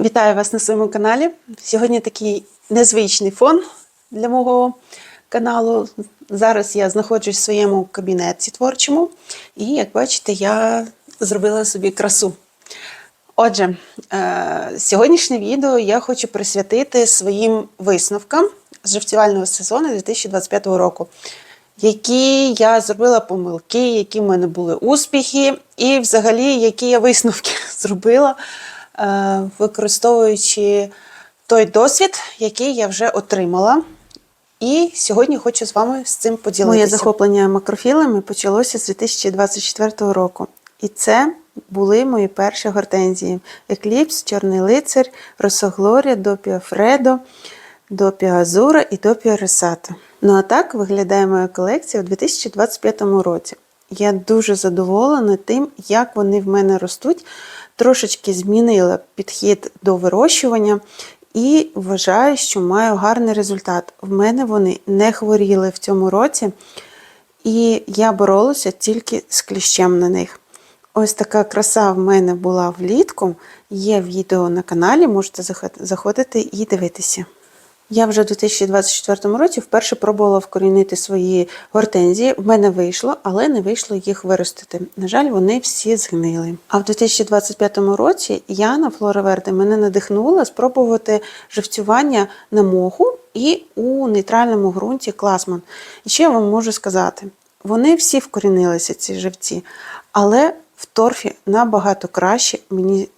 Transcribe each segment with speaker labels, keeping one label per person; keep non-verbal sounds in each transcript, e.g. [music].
Speaker 1: Вітаю вас на своєму каналі. Сьогодні такий незвичний фон для мого каналу. Зараз я знаходжусь в своєму кабінеті творчому, і, як бачите, я зробила собі красу. Отже, е, сьогоднішнє відео я хочу присвятити своїм висновкам з живцювального сезону 2025 року, які я зробила помилки, які в мене були успіхи, і взагалі, які я висновки [laughs] зробила, використовуючи той досвід, який я вже отримала. І сьогодні хочу з вами з цим поділитися. Моє захоплення макрофілами почалося з 2024 року. І це були мої перші гортензії: Екліпс, Чорний лицар, Росоглорія, Допіа Фредо, Допіа Азура і Допіа Ресата. Ну а так виглядає моя колекція у 2025 році. Я дуже задоволена тим, як вони в мене ростуть. Трошечки змінила підхід до вирощування і вважаю, що маю гарний результат. В мене вони не хворіли в цьому році, і я боролася тільки з кліщем на них. Ось така краса в мене була влітку. Є відео на каналі, можете заходити і дивитися. Я вже у 2024 році вперше пробувала вкорінити свої гортензії. В мене вийшло, але не вийшло їх виростити. На жаль, вони всі згнили. А в 2025 році Яна Флора мене надихнула спробувати живцювання на моху і у нейтральному ґрунті класман. І ще я вам можу сказати: вони всі вкорінилися, ці живці, але в торфі набагато краще мені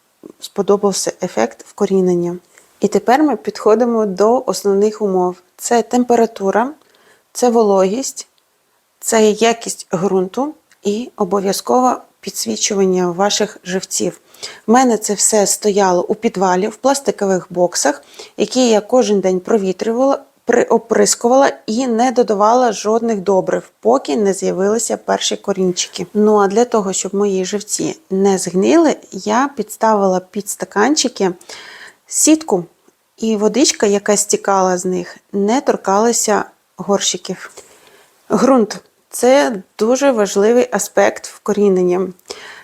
Speaker 1: сподобався ефект вкорінення. І тепер ми підходимо до основних умов: це температура, це вологість, це якість ґрунту і обов'язково підсвічування ваших живців. У мене це все стояло у підвалі в пластикових боксах, які я кожен день провітрювала, оприскувала і не додавала жодних добрив, поки не з'явилися перші корінчики. Ну а для того, щоб мої живці не згнили, я підставила під стаканчики сітку, і водичка, яка стікала з них, не торкалася горщиків. Грунт це дуже важливий аспект вкорінення.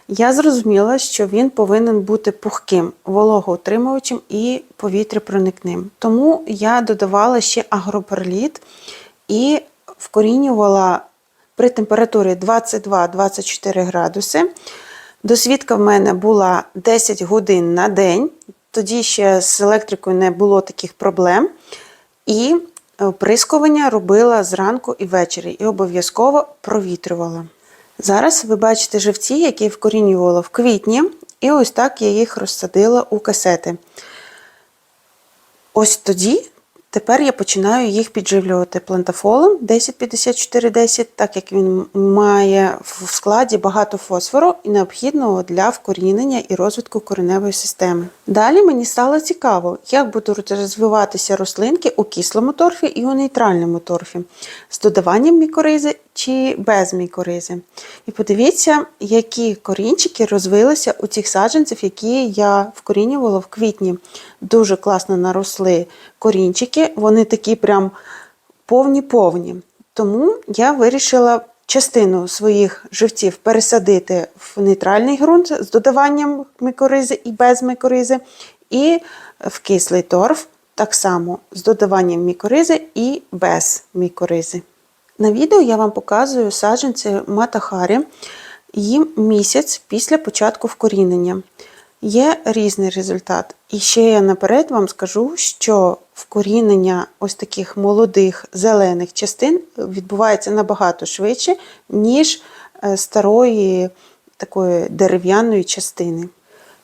Speaker 1: Я зрозуміла, що він повинен бути пухким, вологоутримувачем і повітряпроникним. Тому я додавала ще агроперліт і вкорінювала при температурі 22-24 градуси. Досвідка в мене була 10 годин на день. Тоді ще з електрикою не було таких проблем. І оприскування робила зранку і ввечері, і обов'язково провітрювала. Зараз ви бачите живці, які вкорінювала в квітні, і ось так я їх розсадила у касети. Ось тоді, тепер я починаю їх підживлювати плантафолом 105410, так як він має в складі багато фосфору і необхідного для вкорінення і розвитку кореневої системи. Далі мені стало цікаво, як будуть розвиватися рослинки у кислому торфі і у нейтральному торфі з додаванням мікоризи чи без мікоризи. І подивіться, які корінчики розвилися у цих саджанців, які я вкорінювала в квітні. Дуже класно наросли корінчики, вони такі прям повні-повні. Тому я вирішила частину своїх живців пересадити в нейтральний ґрунт з додаванням мікоризи і без мікоризи, і в кислий торф так само з додаванням мікоризи і без мікоризи. На відео я вам показую саджанці Матахарі, їм місяць після початку вкорінення. Є різний результат. І ще я наперед вам скажу, що вкорінення ось таких молодих зелених частин відбувається набагато швидше, ніж е, старої такої дерев'яної частини.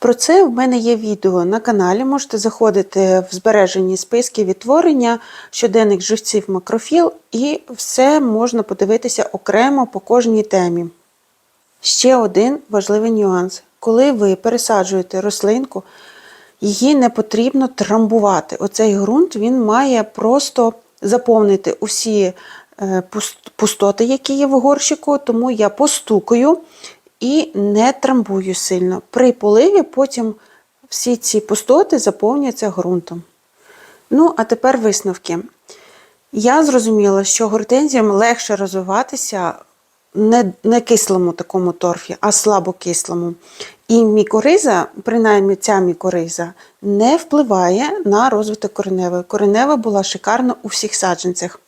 Speaker 1: Про це в мене є відео на каналі. Можете заходити в збережені списки відтворення щоденних живців макрофіл, і все можна подивитися окремо по кожній темі. Ще один важливий нюанс. Коли ви пересаджуєте рослинку, її не потрібно трамбувати. Оцей ґрунт він має просто заповнити усі е, пустоти, які є в горщику, тому я постукаю і не трамбую сильно. При поливі потім всі ці пустоти заповняться ґрунтом. Ну, а тепер висновки. Я зрозуміла, що гортензіям легше розвиватися не, не кислому такому торфі, а слабокислому. І мікориза, принаймні ця мікориза, не впливає на розвиток кореневої. Коренева була шикарна у всіх саджанцях.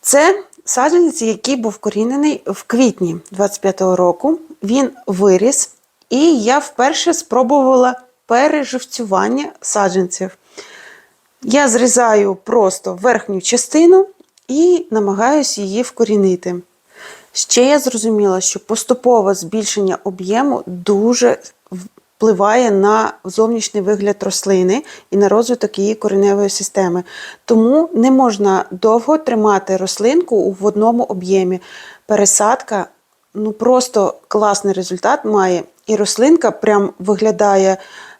Speaker 1: Це саджанець, який був корінений в квітні 25-го року. Він виріс, і я вперше спробувала переживцювання саджанців. Я зрізаю просто верхню частину і намагаюся її вкорінити. Ще я зрозуміла, що поступове збільшення об'єму дуже впливає на зовнішній вигляд рослини і на розвиток її кореневої системи. Тому не можна довго тримати рослинку в одному об'ємі. Пересадка ну просто класний результат має. І рослинка прям виглядає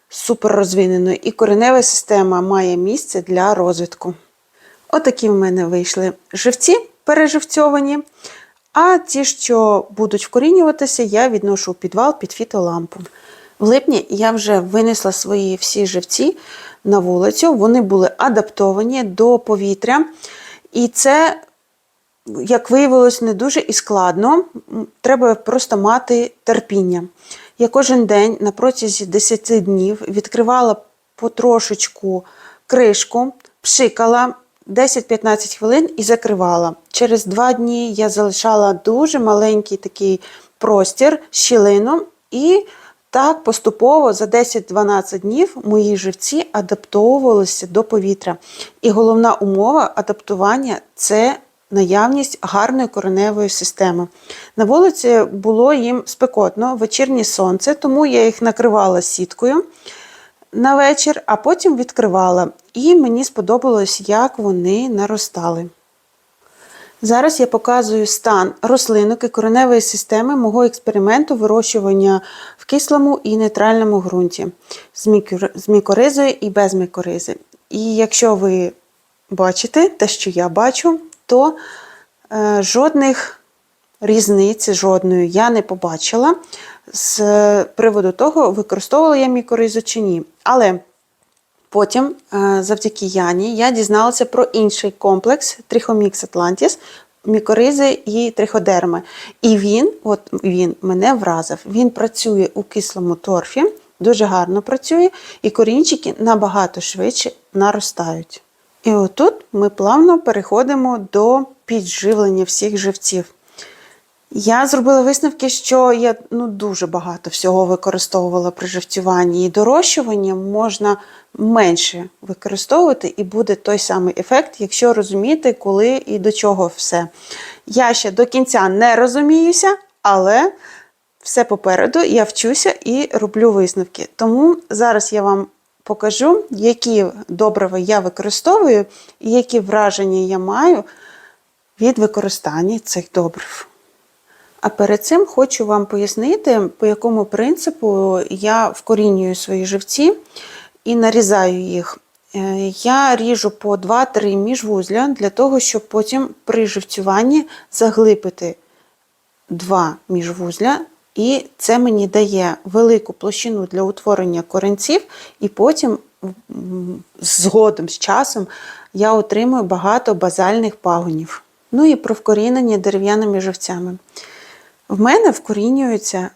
Speaker 1: супер розвиненою, і коренева система має місце для розвитку. Отакі в мене вийшли живці переживцьовані. А ті, що будуть вкорінюватися, я відношу у підвал під фітолампу. В липні я вже винесла свої всі живці на вулицю. Вони були адаптовані до повітря. І це, як виявилось, не дуже і складно. Треба просто мати терпіння. Я кожен день на протязі 10 днів відкривала потрошечку кришку, пшикала 10-15 хвилин і закривала. Через 2 дні я залишала дуже маленький такий простір, щілину, і так поступово за 10-12 днів мої живці адаптовувалися до повітря. І головна умова адаптування це наявність гарної кореневої системи. На вулиці було їм спекотно, вечірнє сонце, тому я їх накривала сіткою на вечір, а потім відкривала. І мені сподобалось, як вони наростали. Зараз я показую стан рослинок і кореневої системи мого експерименту вирощування в кислому і нейтральному ґрунті з мікоризою і без мікоризи. І якщо ви бачите те, що я бачу, то е, жодних різниць жодної я не побачила з приводу того, використовувала я мікоризу чи ні. Але потім, е, завдяки Яні, я дізналася про інший комплекс Trichomix Atlantis, мікоризи і триходерми. І він, от він мене вразив. Він працює у кислому торфі, дуже гарно працює, і корінчики набагато швидше наростають. І отут ми плавно переходимо до підживлення всіх живців. Я зробила висновки, що я ну, дуже багато всього використовувала при живцюванні і дорощуванні можна менше використовувати, і буде той самий ефект, якщо розуміти, коли і до чого все. Я ще до кінця не розуміюся, але все попереду я вчуся і роблю висновки. Тому зараз я вам покажу, які добрива я використовую і які враження я маю від використання цих добрив. А перед цим хочу вам пояснити, по якому принципу я вкорінюю свої живці і нарізаю їх. Е, я ріжу по 2-3 міжвузля для того, щоб потім при живцюванні заглибити два міжвузля, і це мені дає велику площину для утворення коренців, і потім, згодом з часом, я отримую багато базальних пагонів. Ну і про вкорінення дерев'яними живцями. В мене вкорінюється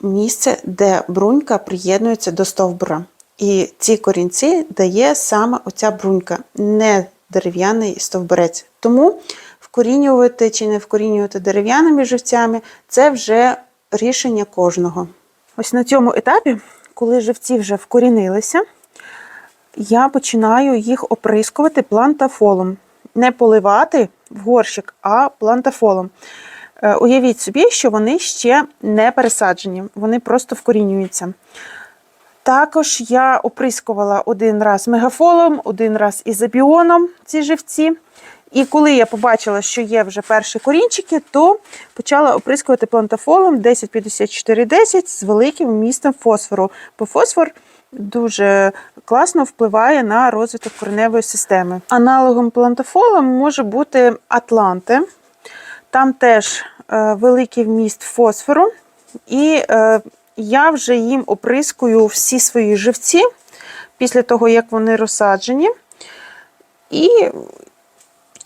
Speaker 1: місце, де брунька приєднується до стовбура. І ці корінці дає саме оця брунька, не дерев'яний стовбурець. Тому вкорінювати чи не вкорінювати дерев'яними живцями це вже рішення кожного. Ось на цьому етапі, коли живці вже вкорінилися, я починаю їх оприскувати плантафолом. Не поливати в горщик, а плантафолом. Е, уявіть собі, що вони ще не пересаджені, вони просто вкорінюються. Також я оприскувала один раз мегафолом, один раз ізобіоном ці живці. І коли я побачила, що є вже перші корінчики, то почала оприскувати плантафолом 105410 з великим вмістом фосфору. Бо фосфор дуже класно впливає на розвиток кореневої системи. Аналогом плантафола може бути Атланти. Там теж е, великий вміст фосфору, і е, я вже їм оприскую всі свої живці після того, як вони розсаджені. І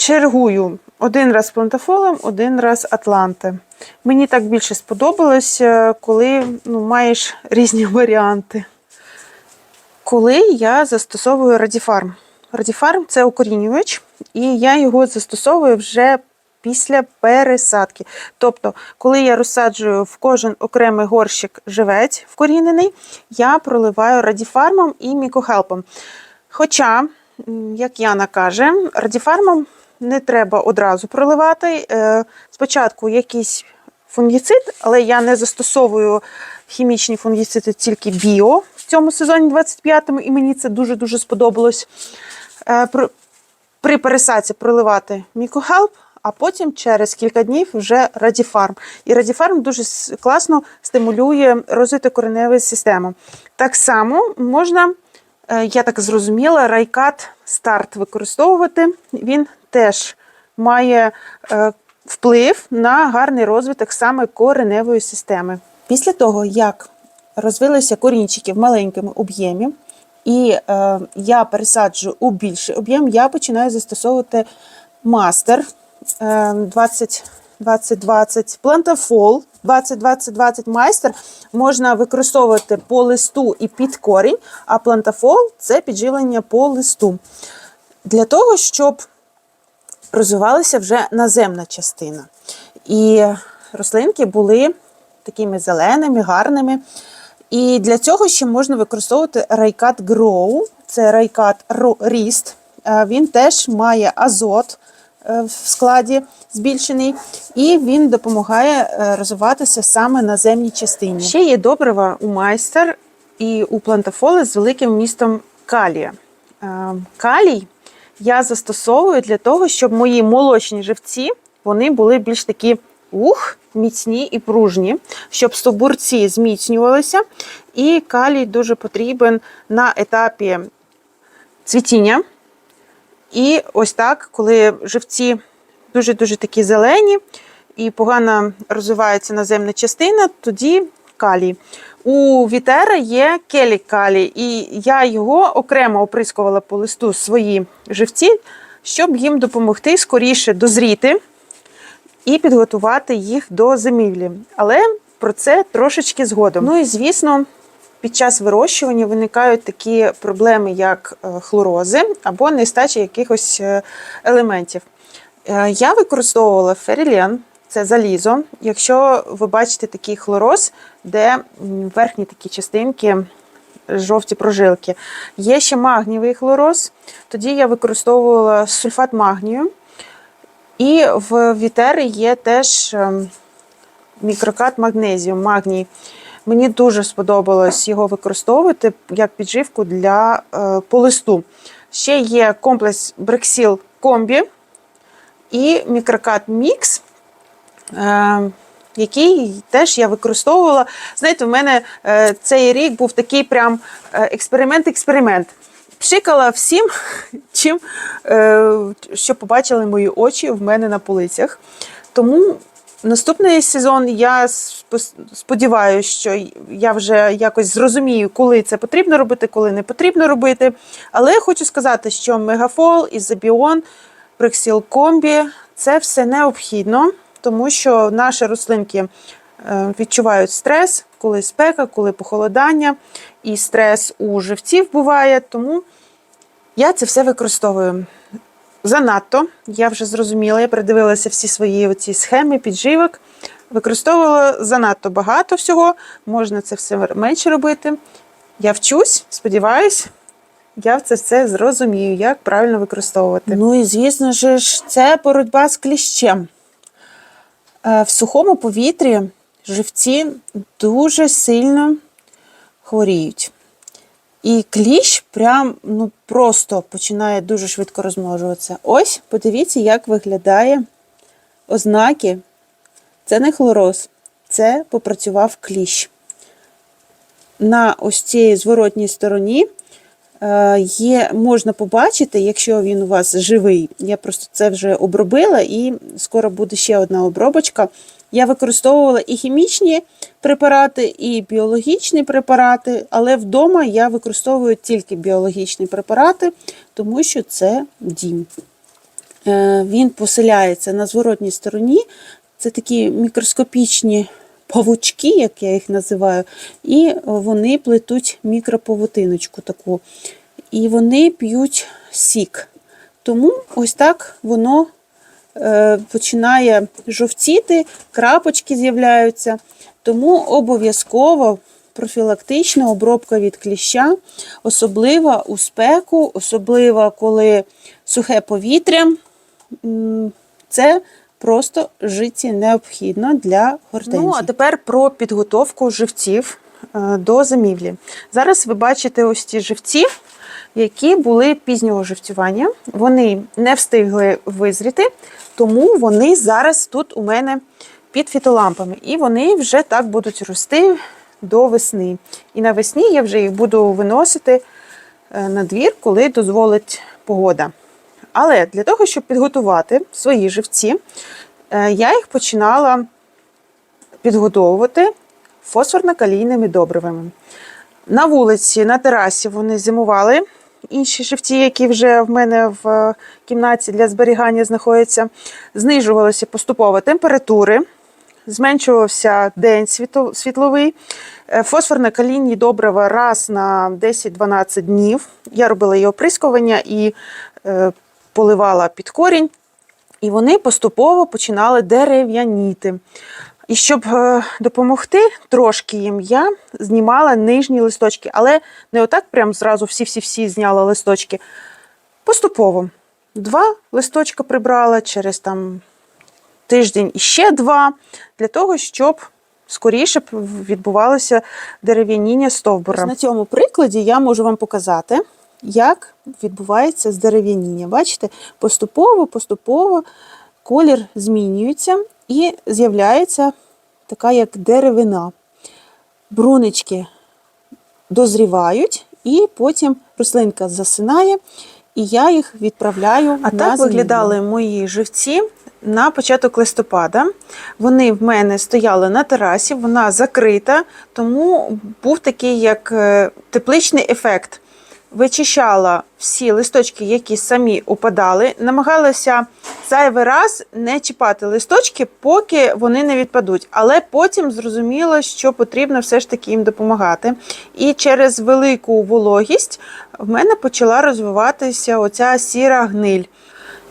Speaker 1: чергую один раз плантафолем, один раз Атланти. Мені так більше сподобалось, е, коли ну, маєш різні [laughs] варіанти. Коли я застосовую Радіфарм. Радіфарм це укорінювач, і я його застосовую вже після пересадки. Тобто, коли я розсаджую в кожен окремий горщик живець вкорінений, я проливаю радіфармом і мікохелпом. Хоча, як Яна каже, радіфармом не треба одразу проливати. Е, Спочатку якийсь фунгіцид, але я не застосовую хімічні фунгіциди, тільки біо в цьому сезоні 25-му, і мені це дуже-дуже сподобалось. Е, При пересадці проливати мікохелп, а потім через кілька днів вже радіфарм. І радіфарм дуже класно стимулює розвиток кореневої системи. Так само можна, я так зрозуміла, райкат старт використовувати. Він теж має е, вплив на гарний розвиток саме кореневої системи. Після того, як розвилися корінчики в маленькому об'ємі, і е, я пересаджую у більший об'єм, я починаю застосовувати мастер е, 20 2020, плантафол 20-20-20 майстер можна використовувати по листу і під корінь, а плантафол це підживлення по листу. Для того, щоб розвивалася вже наземна частина. І рослинки були такими зеленими, гарними. І для цього ще можна використовувати райкат Grow, це райкат Ріст. Е, Він теж має азот в складі збільшений, і він допомагає е, розвиватися саме на земній частині. Ще є добрива у майстер і у плантафоли з великим вмістом калія. Е, Калій я застосовую для того, щоб мої молочні живці вони були більш такі ух, міцні і пружні, щоб стовбурці зміцнювалися. І калій дуже потрібен на етапі цвітіння. І ось так, коли живці дуже-дуже такі зелені і погано розвивається наземна частина, тоді калій. У вітера є келік калій, і я його окремо оприскувала по листу свої живці, щоб їм допомогти скоріше дозріти і підготувати їх до зимівлі. Але про це трошечки згодом. Ну і звісно, під час вирощування виникають такі проблеми, як е, хлорози або нестача якихось е, елементів. Е, Я використовувала ферілен, це залізо. Якщо ви бачите такий хлороз, де верхні такі частинки, жовті прожилки. Є ще магнієвий хлороз, тоді я використовувала сульфат магнію. І в вітери є теж ем, мікрокат магнезію, магній. Мені дуже сподобалось його використовувати як підживку для е, по листу. Ще є комплекс Брексіл комбі і мікрокат Мікс, е, який теж я використовувала. Знаєте, в мене е, цей рік був такий прям експеримент-експеримент. Пшикала всім, [laughs] чим, що побачили мої очі в мене на полицях. Тому наступний сезон я сподіваюся, що я вже якось зрозумію, коли це потрібно робити, коли не потрібно робити. Але я хочу сказати, що Мегафол, Ізобіон, Брексіл Комбі це все необхідно, тому що наші рослинки е, відчувають стрес, коли спека, коли похолодання, і стрес у живців буває. Тому я це все використовую. Занадто, я вже зрозуміла, я передивилася всі свої оці схеми, підживок. Використовувала занадто багато всього, можна це все менше робити. Я вчусь, сподіваюсь, я це все зрозумію, як правильно використовувати. Ну і звісно ж, це боротьба з кліщем. Е, В сухому повітрі живці дуже сильно хворіють. І кліщ прям ну, просто починає дуже швидко розмножуватися. Ось, подивіться, як виглядає ознаки. Це не хлороз, це попрацював кліщ. На ось цій зворотній стороні е, є, можна побачити, якщо він у вас живий. Я просто це вже обробила, і скоро буде ще одна обробочка. Я використовувала і хімічні препарати, і біологічні препарати, але вдома я використовую тільки біологічні препарати, тому що це дім. Е, Він поселяється на зворотній стороні. Це такі мікроскопічні павучки, як я їх називаю, і вони плетуть мікроповутиночку таку. І вони п'ють сік. Тому ось так воно починає жовтіти, крапочки з'являються. Тому обов'язково профілактична обробка від кліща, особливо у спеку, особливо коли сухе повітря. Це просто житті необхідно для гортензій. Ну, а тепер про підготовку живців е, до зимівлі. Зараз ви бачите ось ці живці, які були пізнього живцювання. Вони не встигли визріти, тому вони зараз тут у мене під фітолампами. І вони вже так будуть рости до весни. І навесні я вже їх буду виносити е, на двір, коли дозволить погода. Але для того, щоб підготувати свої живці, е, я їх починала підготовувати фосфорно-калійними добривами. На вулиці, на терасі вони зимували. Інші живці, які вже в мене в е, кімнаті для зберігання знаходяться, знижувалися поступово температури, зменшувався день світловий. Е, Фосфорно-калійні добрива раз на 10-12 днів. Я робила її оприскування і е, поливала під корінь, і вони поступово починали дерев'яніти. І щоб е, допомогти трошки їм, я знімала нижні листочки, але не отак прям зразу всі-всі-всі зняла листочки. Поступово. Два листочка прибрала через там тиждень і ще два, для того, щоб скоріше відбувалося дерев'яніння стовбура. На цьому прикладі я можу вам показати, як відбувається здерев'яніння. Бачите, поступово, поступово колір змінюється і з'являється така як деревина. Брунички дозрівають, і потім рослинка засинає, і я їх відправляю. А
Speaker 2: на
Speaker 1: так
Speaker 2: зимівлю.
Speaker 1: виглядали мої живці на початок листопада. Вони в мене стояли на терасі, вона закрита, тому був такий як е, тепличний ефект. Вичищала всі листочки, які самі упадали, намагалася зайвий раз не чіпати листочки, поки вони не відпадуть. Але потім зрозуміла, що потрібно все ж таки їм допомагати. І через велику вологість в мене почала розвиватися оця сіра гниль.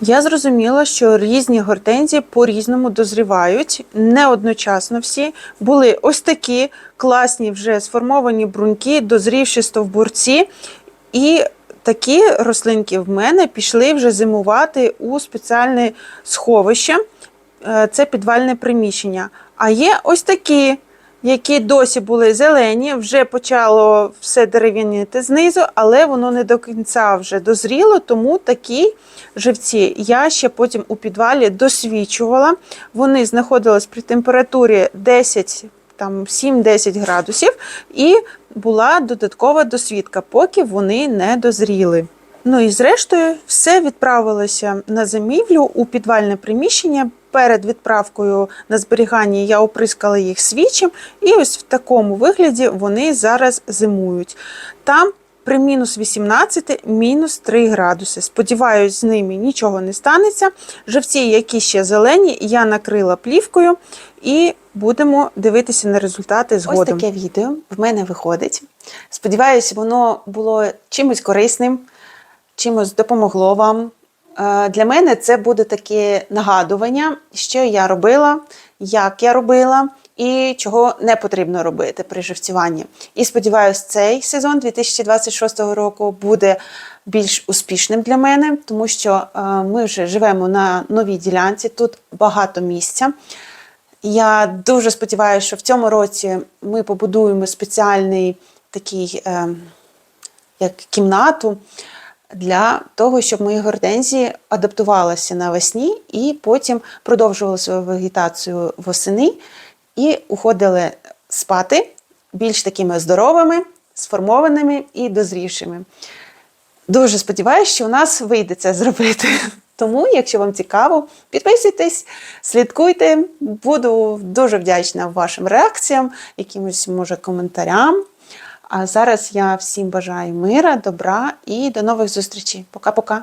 Speaker 1: Я зрозуміла, що різні гортензії по-різному дозрівають, не одночасно всі. Були ось такі класні вже сформовані бруньки, дозрівші стовбурці. І такі рослинки в мене пішли вже зимувати у спеціальне сховище. Е, Це підвальне приміщення. А є ось такі, які досі були зелені, вже почало все дерев'янити знизу, але воно не до кінця вже дозріло, тому такі живці я ще потім у підвалі досвічувала. Вони знаходились при температурі 10 там 7-10 градусів, і була додаткова досвідка, поки вони не дозріли. Ну і зрештою, все відправилося на зимівлю у підвальне приміщення. Перед відправкою на зберігання я оприскала їх свічем, і ось в такому вигляді вони зараз зимують. Там при мінус 18, мінус 3 градуси. Сподіваюсь, з ними нічого не станеться. Живці, які ще зелені, я накрила плівкою і будемо дивитися на результати згодом. Ось таке відео в мене виходить. Сподіваюсь, воно було чимось корисним, чимось допомогло вам. Е, Для мене це буде таке нагадування, що я робила, як я робила і чого не потрібно робити при живцюванні. І сподіваюся, цей сезон 2026 року буде більш успішним для мене, тому що е, ми вже живемо на новій ділянці, тут багато місця. Я дуже сподіваюся, що в цьому році ми побудуємо спеціальний такий е, як кімнату для того, щоб мої гортензії адаптувалися навесні і потім продовжували свою вегетацію восени і уходили спати більш такими здоровими, сформованими і дозрівшими. Дуже сподіваюся, що у нас вийде це зробити. [laughs] Тому, якщо вам цікаво, підписуйтесь, слідкуйте. Буду дуже вдячна вашим реакціям, якимось, може, коментарям. А зараз я всім бажаю мира, добра і до нових зустрічей. Пока-пока.